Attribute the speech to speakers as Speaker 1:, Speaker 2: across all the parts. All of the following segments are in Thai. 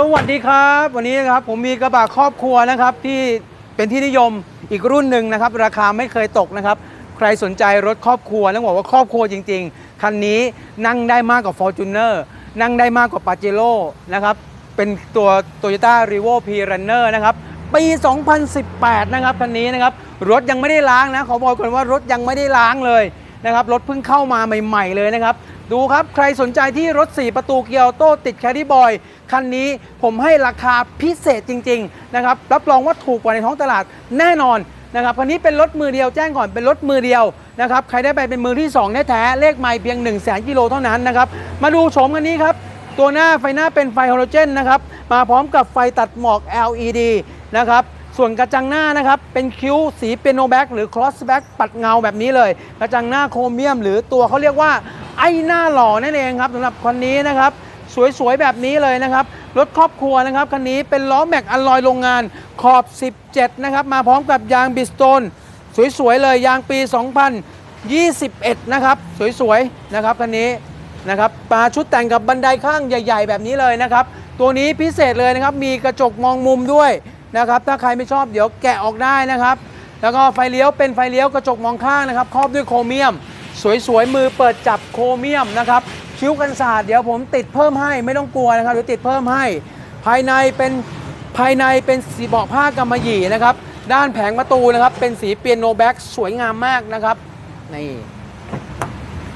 Speaker 1: สวัสดีครับ วันนี้นะครับผมมีกระบะครอบครัวนะครับที่เป็นที่นิยมอีกรุ่นหนึ่งนะครับ ราคาไม่เคยตกนะครับ ใครสนใจรถครอบครัวต้องบอกว่าครอบครัวจริง ๆ คันนี้นั่งได้มากกว่า Fortuner นั่งได้มากกว่า p a j e r o นะครับเป็นตัว Toyota r e v o P Runner นะครับปี 2018 นะครับคันนี้นะครับรถยังไม่ได้ล้างนะขอบอกก่อนว่ารถยังไม่ได้ล้างเลยนะครับรถเพิ่งเข้ามาใหม่ ๆ เลยนะครับดูครับใครสนใจที่รถ 4 ประตูเกียร์โต้ติดแคดดี้บอย คันนี้ผมให้ราคาพิเศษจริงๆนะครับรับรองว่าถูกกว่าในท้องตลาดแน่นอนนะครับคันนี้เป็นรถมือเดียวแจ้งก่อนเป็นรถมือเดียวนะครับใครได้ไปเป็นมือที่2แท้ๆเลขไม่เพียง 1 0 0 0 0แกิโลเท่านั้นนะครับมาดูโฉมคันนี้ครับตัวหน้าไฟหน้าเป็นไฟฮาโลเจนนะครับมาพร้อมกับไฟตัดหมอก LED นะครับส่วนกระจังหน้านะครับเป็นคิ้วสีเปียโนแบ็กหรือครอสแบ็กปัดเงาแบบนี้เลย กระจังหน้าโครเมียม หรือตัวเขาเรียกว่าไอ้หน้าหล่อนั่นเองครับสำหรับคันนี้นะครับ สวยๆ แบบนี้เลยนะครับ รถครอบครัวนะครับคันนี้เป็นล้อแม็กอลลอยโรงงานขอบ 17 นะครับ มาพร้อมกับยางบิสโตน สวยๆ เลยยางปี 2021 นะครับ สวยๆ นะครับคันนี้นะครับมาชุดแต่งกับบันไดข้างใหญ่ ๆ แบบนี้เลยนะครับ ตัวนี้พิเศษเลยนะครับ มีกระจกมองมุมด้วยนะครับ ถ้าใครไม่ชอบเดี๋ยวแกะออกได้นะครับ แล้วก็ไฟเลี้ยวเป็นไฟเลี้ยวกระจกมองข้างนะครับ ครอบด้วยโครเมียม สวยๆ มือเปิดจับโครเมียมนะครับ คิ้วกันศาสตร์เดี๋ยวผมติดเพิ่มให้ไม่ต้องกลัวนะครับเดี๋ยวติดเพิ่มให้ ภายในเป็นภายในเป็นสีเบาผ้ากำมะหยี่นะครับ ด้านแผงประตูนะครับ เป็นสีเปียโนแบ็กสวยงามมากนะครับนี่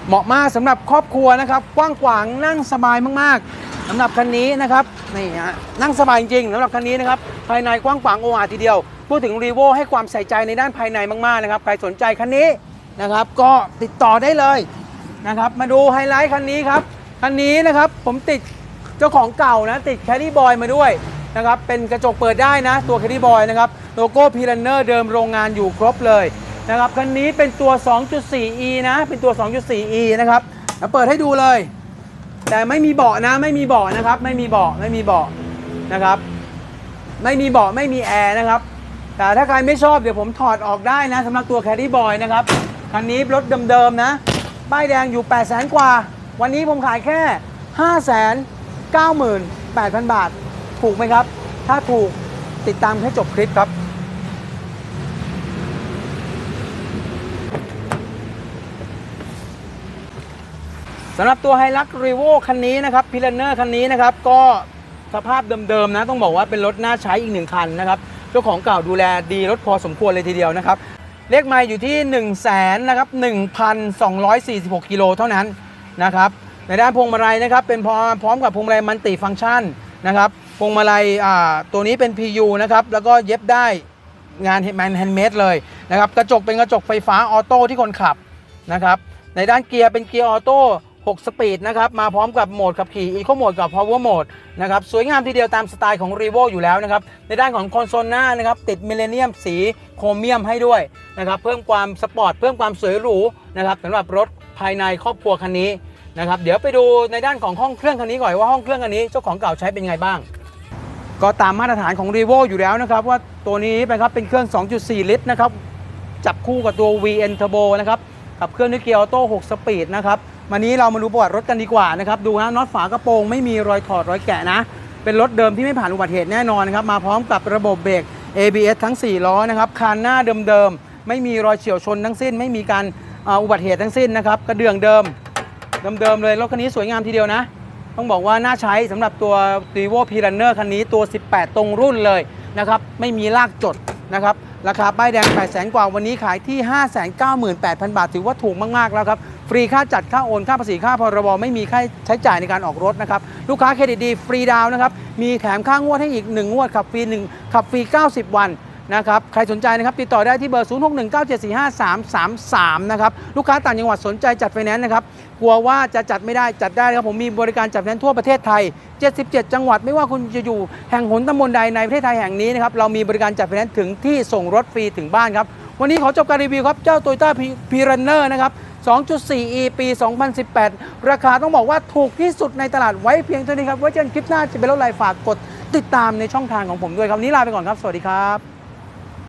Speaker 1: เหมาะมากสำหรับครอบครัวนะครับกว้างขวางนั่งสบายมากๆสำหรับคันนี้นะครับนี่ฮะนั่งสบายจริงๆสำหรับคันนี้นะครับภายในกว้างขวางโออาทีเดียวพูดถึงรีโวให้ความใส่ใจในด้านภายในมากๆนะครับใครสนใจคันนี้นะครับ ก็ติดต่อได้เลย นะครับ มาดูไฮไลท์คันนี้ครับ คันนี้นะครับผมติดเจ้าของเก่านะ ติดแคดดี้บอยมาด้วยนะครับ เป็นกระจกเปิดได้นะ ตัวแคดดี้บอยนะครับ โลโก้พีรันเนอร์เดิมโรงงานอยู่ครบเลยนะครับ คันนี้เป็นตัว 2.4e นะ เป็นตัว 2.4e นะครับเดี๋ยวเปิดให้ดูเลย แต่ไม่มีเบาะนะ ไม่มีเบาะนะครับ ไม่มีเบาะ ไม่มีเบาะนะครับ ไม่มีเบาะ ไม่มีแอร์นะครับแต่ถ้าใครไม่ชอบเดี๋ยวผมถอดออกได้นะสำหรับตัวแคดดี้บอยนะครับ คันนี้รถเดิมๆนะ ป้ายแดงอยู่ 8 0 0 0 0 0กว่า วันนี้ผมขายแค่ 5 9 8 0 0 0 บาท ถูกไหมครับ ถ้าถูกติดตามให้จบคลิปครับ สำหรับตัวไฮลักรีโวคันนี้นะครับพิลเนอร์คันนี้นะครับ ก็สภาพเดิมๆนะ ต้องบอกว่าเป็นรถน่าใช้อีกหนึ่งคันนะครับ เจ้าของเก่าดูแลดีรถพอสมควรเลยทีเดียวนะครับ เลขไมล์อยู่ที่1 0 0 0 0แสนนะครับ1,246กิโลเท่านั้นนะครับในด้านพวงมาลัยนะครับเป็นพร้อมพร้อมกับพวงมาลัยมันติฟังก์ชันนะครับพวงมาลัยตัวนี้เป็น PU นะครับแล้วก็เย็บได้งานแมนแฮนด์เมดเลยนะครับกระจกเป็นกระจกไฟฟ้าออโต้ที่คนขับนะครับในด้านเกียร์เป็นเกียร์ออโต้ 6 สปีดนะครับ มาพร้อมกับโหมดขับขี่ Eco Mode กับ Power Mode นะครับ สวยงามทีเดียวตามสไตล์ของ r e v o อยู่แล้วนะครับ ในด้านของคอนโซลหน้านะครับ ติดมิเลเนียมสีโครเมียมให้ด้วยนะครับ เพิ่มความสปอร์ต เพิ่มความสวยหรูนะครับสำหรับรถภายในครอบครัวคันนี้นะครับ เดี๋ยวไปดูในด้านของห้องเครื่องคันนี้ก่อนว่าห้องเครื่องคันนี้เจ้าของเก่าใช้เป็นไงบ้าง ก็ตามมาตรฐานของ r e v o อยู่แล้วนะครับว่าตัวนี้นะครับเป็นเครื่อง 2.4 ลิตรนะครับจับคู่กับตัว VN Turbo นะครับขับเคลื่อนด้วยเกียร์ออโต้6สปีดนะครับ วันนี้เรามาดูประวัติรถกันดีกว่านะครับ ดูฮะน็อตฝากระโปรงไม่มีรอยถอดรอยแกะนะ เป็นรถเดิมที่ไม่ผ่านอุบัติเหตุแน่นอนนะครับ มาพร้อมกับระบบเบรก ABS ทั้ง 4 ล้อนะครับคานหน้าเดิมๆ ไม่มีรอยเฉียวชนทั้งสิ้น ไม่มีการอ,อุบัติเหตุทั้งสิ้นนะครับ กระเดื่องเดิม เดิมๆเลย รถคันนี้สวยงามทีเดียวนะ ต้องบอกว่าน่าใช้สำหรับตัว r e v o p r u n n e r คันนี้ตัว 18 ตรงรุ่นเลยนะครับ ไม่มีลากจดนะครับ ราคาป้ายแดง 8 0 0 0 0กว่า วันนี้ขายที่ 598,000 บาท ถือว่าถูกมาก ๆ แล้วครับ ฟรีค่าจัดค่าโอนค่าภาษีค่าพรบไม่มีค่าใช้จ่ายในการออกรถนะครับลูกค้าเครดิตดีฟรีดาวนะครับมีแถมค่างวดให้อีก 1 งวดขับฟรี1ขับฟรี 90 วันนะครับใครสนใจนะครับติดต่อได้ที่เบอร์ 0619745333 นะครับลูกค้าต่างจังหวัดสนใจจัดไฟแนนซ์นะครับกลัวว่าจะจัดไม่ได้จัดได้ครับผมมีบริการจัดไฟแนนซ์ทั่วประเทศไทย 77 จังหวัดไม่ว่าคุณจะอยู่แห่งหนตำบลใดในประเทศไทยแห่งนี้นะครับเรามีบริการจัดไฟแนนซ์ถึงที่ส่งรถฟรีถึงบ้านครับวันนี้ขอจบการรีวิวครับเจ้า Toyota p r u n n e r นะครับ 2.4e ปี 2018 ราคาต้องบอกว่าถูกที่สุดในตลาดไว้เพียงเท่านี้ครับไว้เจอกันคลิปหน้าจะเป็นรถอะไรฝากกดติดตามในช่องทางของผมด้วยครับนนี้ลาไปก่อนครับ สวัสดีครับ